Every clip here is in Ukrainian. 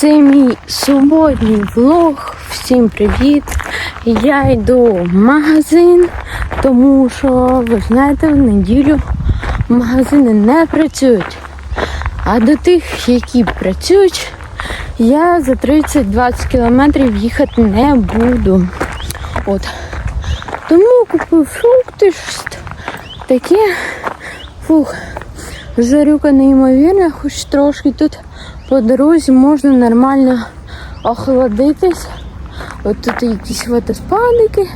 Це мій суботній влог. Всім привіт! Я йду в магазин, тому що, ви знаєте, в неділю магазини не працюють. А до тих, які працюють, я за 30-20 кілометрів їхати не буду. От. Тому купив фрукти, таке. Фух, жарюка неймовірна, хоч трошки тут по дорозі можна нормально охолодитись. От тут якісь водоспадики,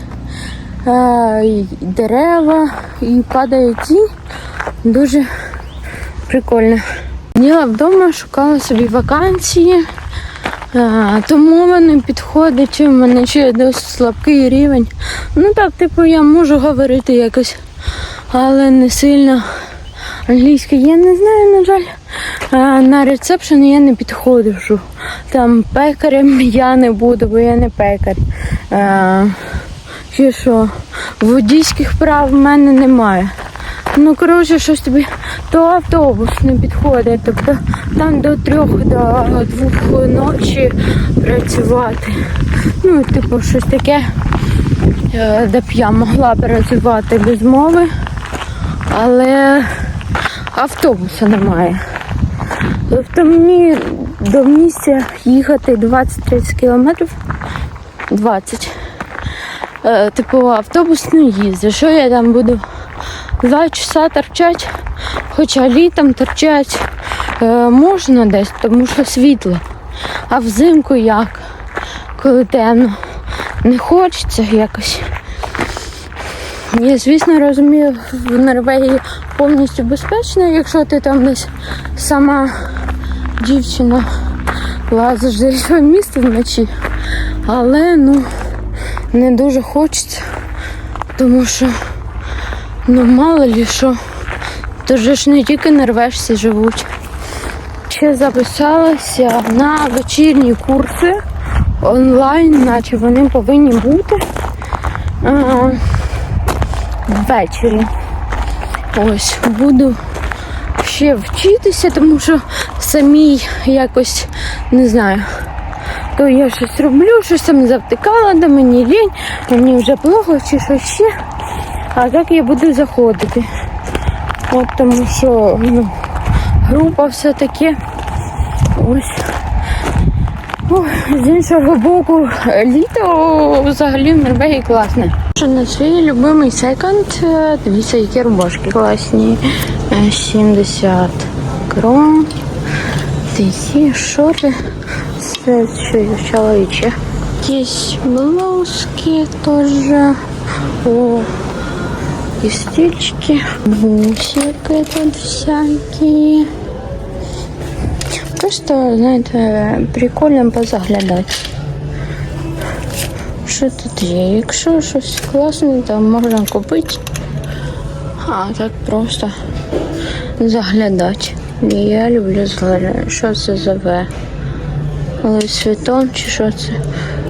е, дерева, і падає тінь. Дуже прикольно. Діла вдома, шукала собі вакансії, е, тому вони підходять, у мене ще досить слабкий рівень. Ну так, типу, я можу говорити якось, але не сильно англійська. Я не знаю, на жаль, е, на ресепшн я не підходжу. Там пекарем я не буду, бо я не пекар. Е, Чи що, водійських прав в мене немає. Ну, коротше, щось тобі то автобус не підходить. Тобто там до трьох, до двох ночі працювати. Ну, типу, щось таке, е, де б я могла працювати без мови, але автобуса немає. Тобто мені до місця їхати 20-30 кілометрів. 20. Е, типу автобус не їздить. Що я там буду два часа торчать, хоча літом торчать е, можна десь, тому що світло. А взимку як? Коли темно, не хочеться якось. Я, звісно, розумію, в Норвегії повністю безпечно, якщо ти там десь сама дівчина лазиш за своє місто вночі. Але ну не дуже хочеться, тому що ну мало лі що. Же ж не тільки норвежці живуть. Ще записалася на вечірні курси онлайн, наче вони повинні бути ввечері. Ось, буду ще вчитися, тому що самій якось не знаю. То я щось роблю, щось там завтикала, де мені лінь, мені вже плохо чи щось ще. А так я буду заходити. От тому що ну, група все таке. Ось. Ой, з іншого боку, літо взагалі в Норвегії класне. Що на свій любимий секонд, е, дивіться, які рубашки класні. Е, 70 крон. Такі шорти. Це що чоловіче. Якісь блузки теж. О, и стильчики, бусики тут всякие. Просто, знаєте, прикольно позаглядати. Що тут є? Якщо щось класне, то можна купити. А так просто заглядати. Я люблю заглядати. Що це за В? Луїс чи що це?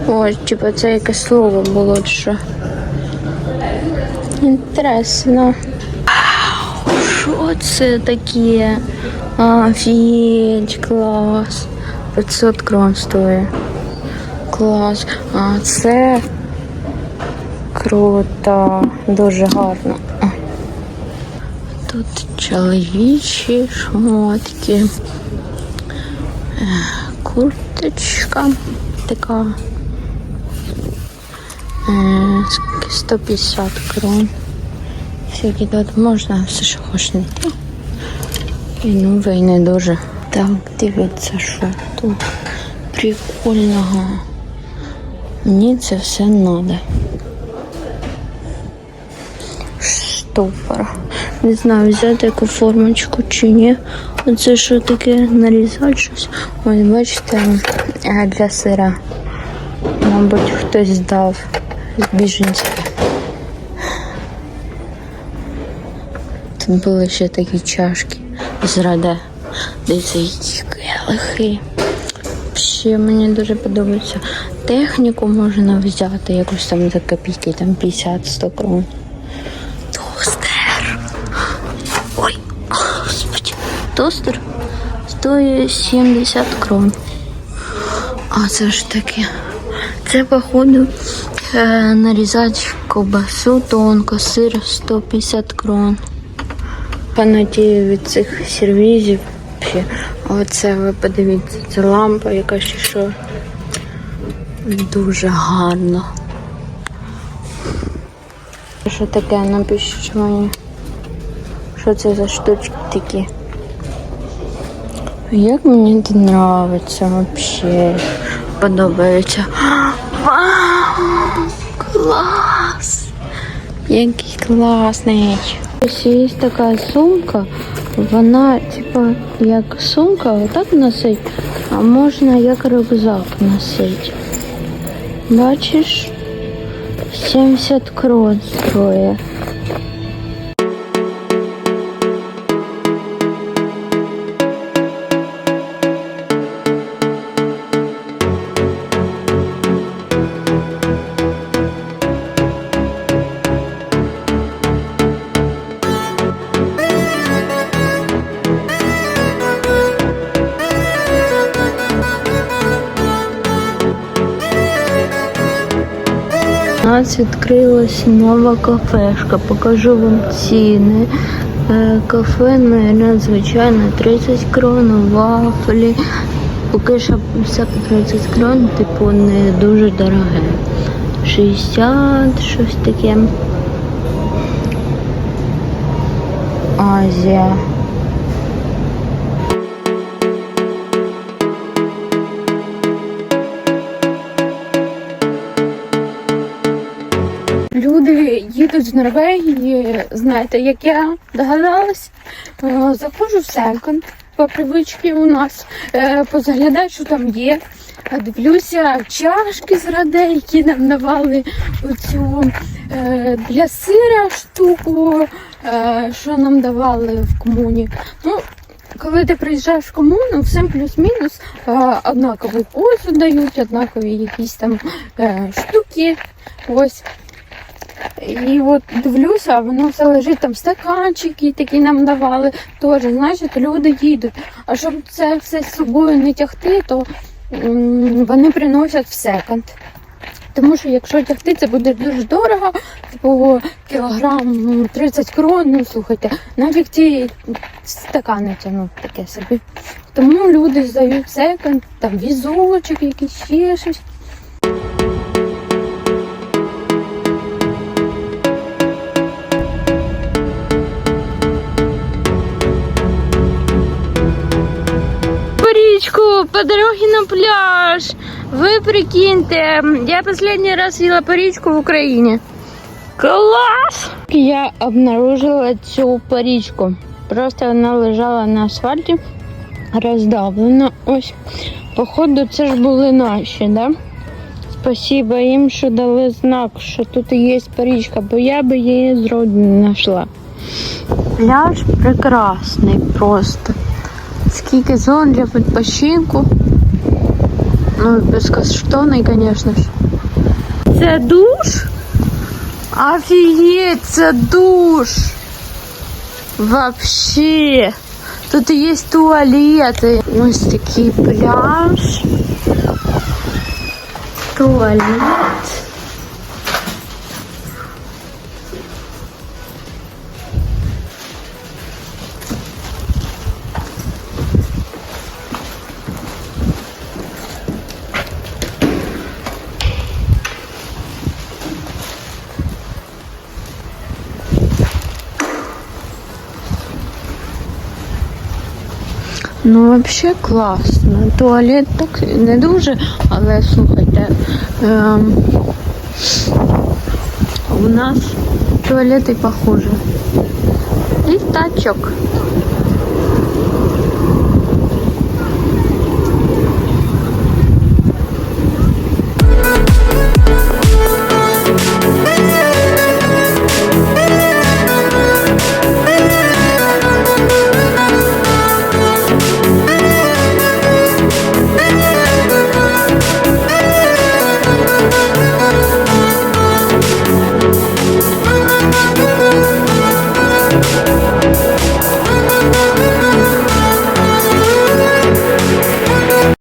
Ось, типу, це якесь слово було, що. Інтересно. Що це таке? Офігеть, клас. 500 крон стоїть. Клас. А це круто, дуже гарно. Тут чоловічі шмотки. Е, Курточка така. Е, скільки? 150 крон. Всякі тут можна все, що хочеш знайти. І нове, і не дуже. Так, дивіться, що тут прикольного. Мені це все треба. Штопор. Не знаю, взяти яку формочку чи ні. Оце що таке нарізати щось. Ось бачите, е, для сира. Мабуть, хтось здав з біженців. Тут були ще такі чашки з раде. Дивіться, які келихи. Ще мені дуже подобається. Техніку можна взяти якусь там за копійки, там 50-100 крон. Тостер. Ой, господи. Тостер стоїть 70 крон. А це ж таке. Це, походу, е, нарізати ковбасу тонко, сир 150 крон. Панатію від цих сервізів. Оце ви подивіться, це лампа, яка ще що дуже гарно. Що таке напишіть мені? Що це за штучки такі? Як мені це подобається взагалі. Подобається. Вау! Клас! Який класний. Ось є така сумка, вона, типа, як сумка, отак носить, а можна як рюкзак носити. Бачиш? 70 крон стоїть. Нас відкрилася нова кафешка. Покажу вам ціни. Е, Кафе, мабуть, звичайно, 30 крон, вафлі. Поки що все по 30 крон, типу, не дуже дороге. 60, щось таке. Азія. Їдуть з Норвегії, знаєте, як я догадалась, заходжу в секонд по привичці у нас, е, позаглядаю, що там є. Дивлюся чашки з радей, які нам давали оцю е, для сира штуку, е, що нам давали в комуні. Ну, коли ти приїжджаєш в комуну, всім плюс-мінус е, однаковий посуд дають, однакові якісь там е, штуки. Ось. І от дивлюся, а воно все лежить там стаканчики, такі нам давали. Теж, значить, люди їдуть. А щоб це все з собою не тягти, то вони приносять в секонд. Тому що якщо тягти, це буде дуже дорого, типу кілограм ну, 30 крон, ну слухайте, навіть ці стакани тягнуть таке собі. Тому люди здають секонд, там візочок, якийсь ще щось. Речку, по дороге на пляж. Вы прикиньте, я последний раз ела по речку в Украине. Класс! Я обнаружила цю парічку. Просто вона лежала на асфальті, роздавлена. Ось, походу, це ж були наші, да? Спасибо їм, що дали знак, що тут є парічка, бо я би її зроду не знайшла. Пляж прекрасний просто. Скільки зон для відпочинку. Ну, безкоштовний, звісно ж. Це душ? Офігеть, це душ! Вообще. Тут є туалети. Ось такий пляж. Туалет. Ну, взагалі класно. Туалет так не дуже, але слухайте. Ем, у нас туалети похожі. Літачок.